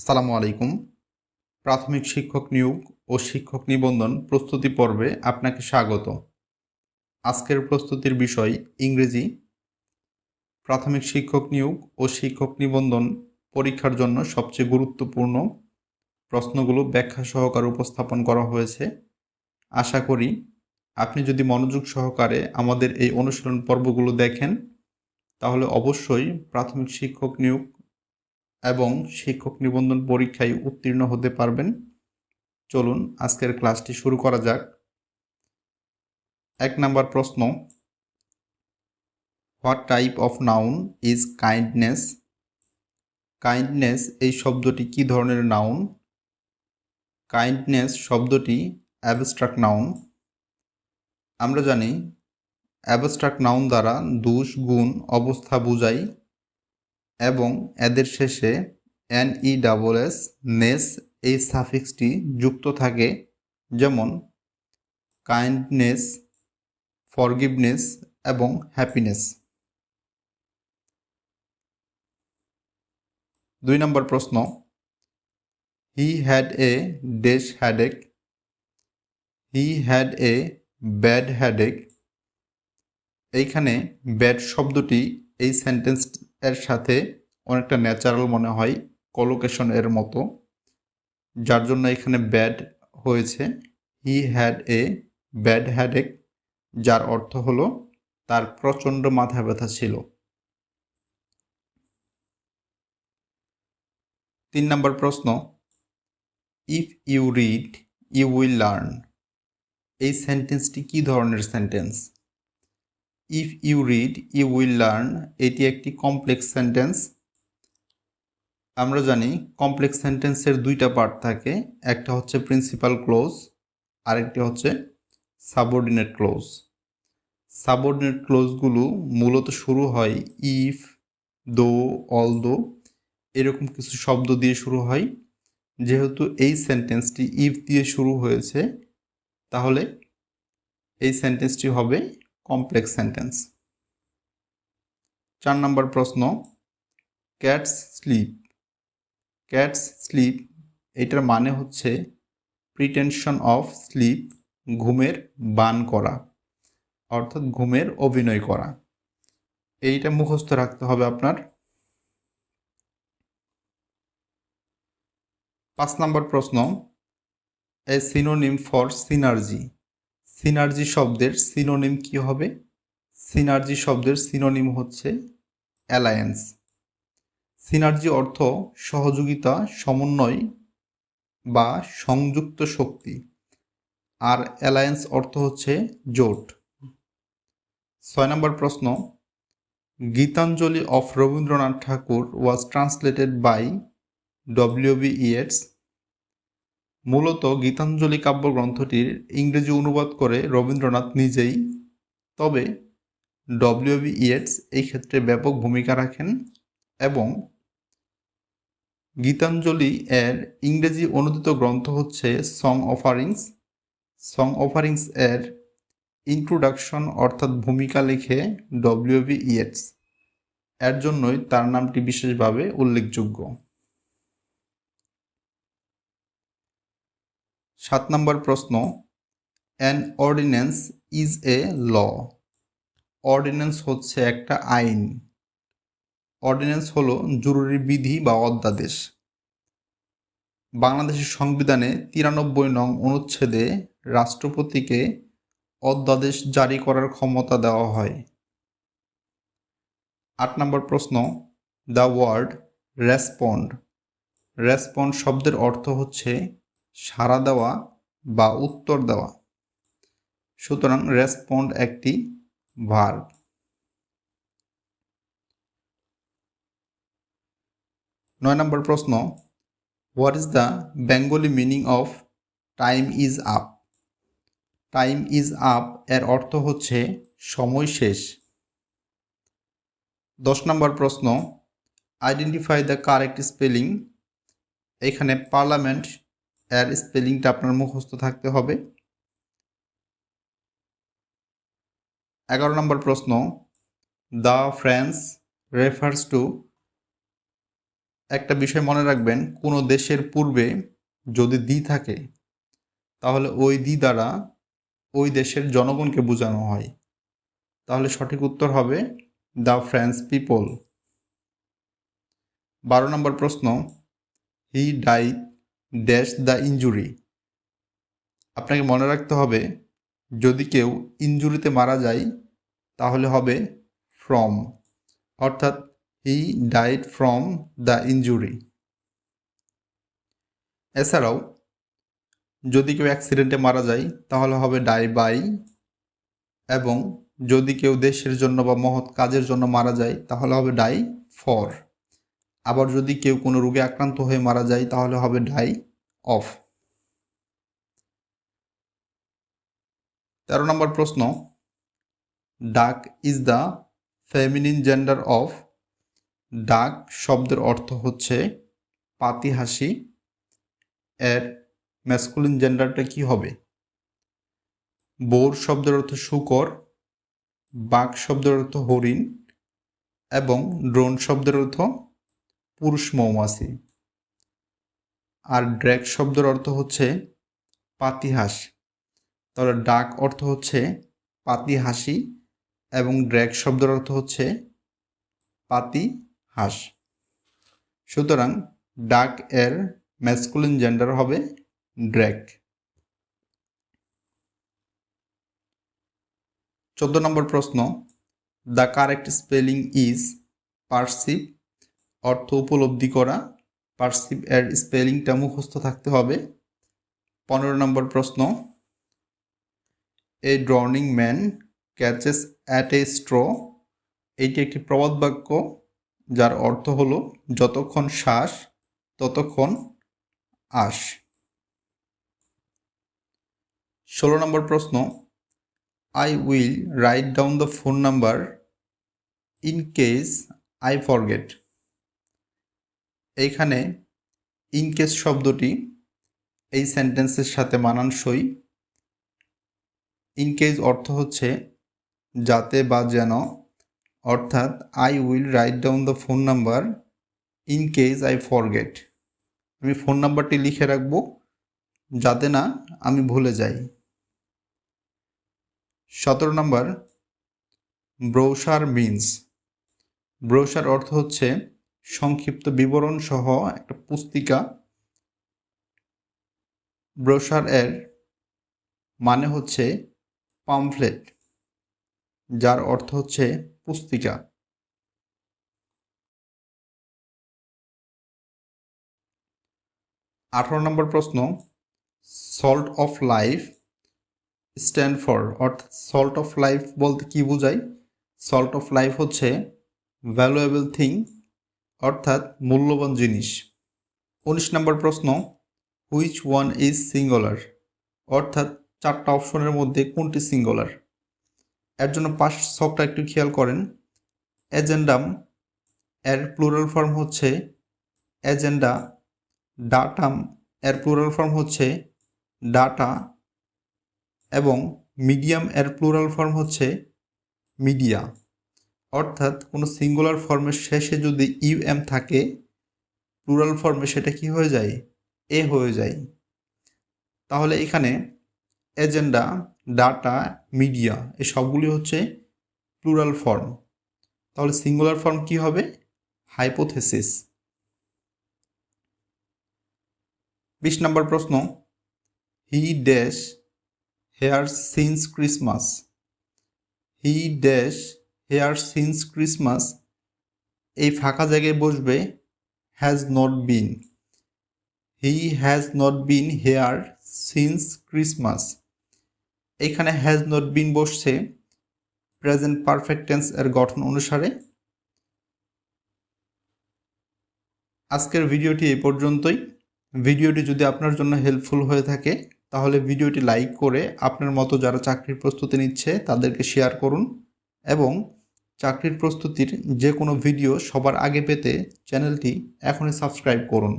আসসালামু আলাইকুম। প্রাথমিক শিক্ষক নিয়োগ ও শিক্ষক নিবন্ধন প্রস্তুতি পর্বে আপনাকে স্বাগত। আজকের প্রস্তুতির বিষয় ইংরেজি। প্রাথমিক শিক্ষক নিয়োগ ও শিক্ষক নিবন্ধন পরীক্ষার জন্য সবচেয়ে গুরুত্বপূর্ণ প্রশ্নগুলো ব্যাখ্যা সহকারে উপস্থাপন করা হয়েছে। আশা করি আপনি যদি মনোযোগ সহকারে আমাদের এই অনুশীলন পর্বগুলো দেখেন, তাহলে অবশ্যই প্রাথমিক শিক্ষক নিয়োগ এবং শিক্ষক নিবন্ধন পরীক্ষায় উত্তীর্ণ হতে পারবেন। চলুন আজকের ক্লাসটি শুরু করা যাক। এক নাম্বার প্রশ্ন, what type of noun is kindness? Kindness এই শব্দটি কি ধরনের নাউন? কাইন্ডনেস শব্দটি অ্যাবস্ট্রাক্ট নাউন। আমরা জানি, অ্যাবস্ট্রাক্ট নাউন দ্বারা দোষ, গুণ, অবস্থা বোঝায় এবং এদের শেষে N E double S ness এই সাফিক্সটি যুক্ত থাকে, যেমন কাইন্ডনেস ফরগিভনেস এবং হ্যাপিনেস দুই নম্বর প্রশ্ন he had a dash headache he had a bad headache এইখানে ব্যাড শব্দটি এই সেন্টেন্স এর সাথে অনেকটা ন্যাচারাল মনে হয় কলোকেশন এর মতো, যার জন্য এখানে ব্যাড হয়েছে। He had a bad headache যার অর্থ হলো তার প্রচণ্ড মাথা ব্যথা ছিল। তিন নম্বর প্রশ্ন if you read you will learn এই সেন্টেন্সটি কি ধরনের sentence if you read you will learn এটি একটি কমপ্লেক্স সেন্টেন্স আমরা জানি কমপ্লেক্স সেন্টেন্সের দুইটা পার্ট থাকে, একটা হচ্ছে প্রিন্সিপাল ক্লোজ আরেকটি হচ্ছে সাবঅর্ডিনেট ক্লোজ সাবঅর্ডিনেট ক্লোজগুলো মূলত শুরু হয় ইফ দো অল দো এরকম কিছু শব্দ দিয়ে শুরু হয়। যেহেতু এই সেন্টেন্সটি ইফ দিয়ে শুরু হয়েছে, তাহলে এই সেন্টেন্সটি হবে কমপ্লেক্স সেন্টেন্স চার নম্বর প্রশ্ন ক্যাটস স্লিপ ক্যাটস স্লিপ এটার মানে হচ্ছে প্রিটেনশন অফ স্লিপ ঘুমের বান করা, অর্থাৎ ঘুমের অভিনয় করা। এইটা মুখস্থ রাখতে হবে আপনার। পাঁচ নম্বর প্রশ্ন a synonym for synergy synergy শব্দের সিনোনিম কি হবে? সিনার্জি শব্দের সিনোনিম হচ্ছে অ্যালায়েন্স সিনার্জি অর্থ সহযোগিতা, সমন্বয় বা সংযুক্ত শক্তি। আর অ্যালায়েন্স অর্থ হচ্ছে জোট। ছয় নম্বর প্রশ্ন। Gitanjali of Rabindranath Thakur was translated by W B Yeats মূলত গীতাঞ্জলি কাব্যগ্রন্থটির ইংরেজি অনুবাদ করে রবীন্দ্রনাথ নিজেই। তবে ডব্লিউবি ইয়েটস এই ক্ষেত্রে ব্যাপক ভূমিকা রাখেন এবং গীতাঞ্জলি এর ইংরেজি অনুদিত গ্রন্থ হচ্ছে সং অফারিংস সং অফারিংস এর ইন্ট্রোডাকশন অর্থাৎ ভূমিকা লিখে ডব্লিউবি ইয়েটস। এর জন্যই তার নামটি বিশেষভাবে উল্লেখযোগ্য। সাত নম্বর প্রশ্ন an ordinance is a law ordinance হচ্ছে একটা আইন। অর্ডিন্যান্স হলো জরুরি বিধি বা অধ্যাদেশ। বাংলাদেশের সংবিধানে তিরানব্বই নং অনুচ্ছেদে রাষ্ট্রপতিকে অধ্যাদেশ জারি করার ক্ষমতা দেওয়া হয়। আট নম্বর প্রশ্ন দ্য ওয়ার্ড রেসপন্ড রেসপন্ড শব্দের অর্থ হচ্ছে সাড়া দেওয়া বা উত্তর দেওয়া। সুতরাং রেসপন্ড একটি ভার্ব নয় নম্বর প্রশ্ন what is the Bengali meaning of time is up time is up এর অর্থ হচ্ছে সময় শেষ। দশ নম্বর প্রশ্ন আইডেন্টিফাই দ্য কারেক্ট স্পেলিং এখানে পার্লামেন্ট এর স্পেলিংটা আপনার মুখস্থ থাকতে হবে। এগারো নম্বর প্রশ্ন, দ্য ফ্রেন্স রেফার্স টু একটা বিষয় মনে রাখবেন, কোনো দেশের পূর্বে যদি দি থাকে, তাহলে ওই দি দ্বারা ওই দেশের জনগণকে বোঝানো হয়। তাহলে সঠিক উত্তর হবে, দ্য ফ্রেঞ্চ পিপল বারো নম্বর প্রশ্ন, he die dash the injury আপনাকে মনে রাখতে হবে, যদি কেউ ইঞ্জুরিতে মারা যায়, তাহলে হবে ফ্রম অর্থাৎ he died from the injury এছাড়াও, যদি কেউ অ্যাক্সিডেন্টে মারা যায়, তাহলে হবে ডাই বাই এবং যদি কেউ দেশের জন্য বা মহৎ কাজের জন্য মারা যায়, তাহলে হবে ডাই ফর আবার যদি কেউ কোনো রোগে আক্রান্ত হয়ে মারা যায়, তাহলে হবে ডাই অফ। তেরো নম্বর প্রশ্ন। Duck is the feminine gender of, duck শব্দের অর্থ হচ্ছে পাতি হাসি। এর ম্যাসকুলিন জেন্ডারটা কি হবে? বোর শব্দের অর্থ শুকর বাঘ শব্দের অর্থ হরিণ এবং ড্রোন শব্দের অর্থ পুরুষ মৌমাছি। আর ড্র্যাক শব্দের অর্থ হচ্ছে পাতিহাস। তাহলে ডাক অর্থ হচ্ছে পাতি হাসি এবং ড্র্যাক শব্দের অর্থ হচ্ছে পাতি হাঁস সুতরাং ডাক এর ম্যাসকুলিন জেন্ডার হবে ড্র্যাক চোদ্দ নম্বর প্রশ্ন, the correct spelling is perceive অর্থ উপলব্ধি করা, পার্সিভ এর স্পেলিংটা মুখস্থ থাকতে হবে। পনেরো নম্বর প্রশ্ন। A drowning man catches at a straw এইটি একটি প্রবাদ বাক্য, যার অর্থ হলো যতক্ষণ শ্বাস, ততক্ষণ আশ। ষোলো নম্বর প্রশ্ন। I will write down the phone number in case I forget এইখানে ইন কেস শব্দটি এই সেন্টেন্সের সাথে মানানসই। ইন কেস অর্থ হচ্ছে যাতে বা যেন। অর্থাৎ I will write down the phone number in case I forget আমি ফোন নাম্বারটি লিখে রাখব, যাতে না আমি ভুলে যাই। সতেরো নম্বর ব্রৌসার মিন্স ব্রৌসার অর্থ হচ্ছে সংক্ষিপ্ত বিবরণ সহ একটা পুস্তিকা। ব্রৌসার এর মানে হচ্ছে পামফ্লেট যার অর্থ হচ্ছে পুস্তিকা। আঠারো নম্বর প্রশ্ন salt of life stand for অর্থাৎ সল্ট অফ লাইফ বলতে কি বোঝায়? সল্ট অফ লাইফ হচ্ছে ভ্যালুয়েবল থিং অর্থাৎ মূল্যবান জিনিস। উনিশ নম্বর প্রশ্ন হুইচ ওয়ান ইজ সিঙ্গুলার অর্থাৎ চারটা অপশনের মধ্যে কোনটি সিঙ্গুলার এর জন্য পাশ ছকটা একটু খেয়াল করেন। এজেন্ডাম, এর প্লুরাল ফর্ম হচ্ছে এজেন্ডা। ডাটাম, এর প্লুরাল ফর্ম হচ্ছে ডাটা। এবং মিডিয়াম, এর প্লুরাল ফর্ম হচ্ছে মিডিয়া। অর্থাৎ কোনো সিঙ্গুলার ফর্মের শেষে যদি ইউ এম থাকে প্লুরাল ফর্মে সেটা কি হয়ে যায়? এ হয়ে যায়। তাহলে এখানে এজেন্ডা ডাটা মিডিয়া এই সবগুলি হচ্ছে প্লুরাল ফর্ম তাহলে সিঙ্গুলার ফর্ম কি হবে? হাইপোথেসিস বিশ নম্বর প্রশ্ন। He dash here since Christmas he dash here since Christmas, এই ফাঁকা জায়গায় বসবে has not been he has not been here since Christmas এখানে হ্যাজ নট বিন বসছে প্রেজেন্ট পারফেক্ট টেন্স এর গঠন অনুসারে। আজকের ভিডিওটি এই পর্যন্তই। ভিডিওটি যদি আপনার জন্য হেল্পফুল হয়ে থাকে, তাহলে ভিডিওটি লাইক করে আপনার মতো যারা চাকরির প্রস্তুতি নিচ্ছে, তাদেরকে শেয়ার করুন এবং চাকরির প্রস্তুতির যে কোনো ভিডিও সবার আগে পেতে চ্যানেলটি এখনই সাবস্ক্রাইব করুন।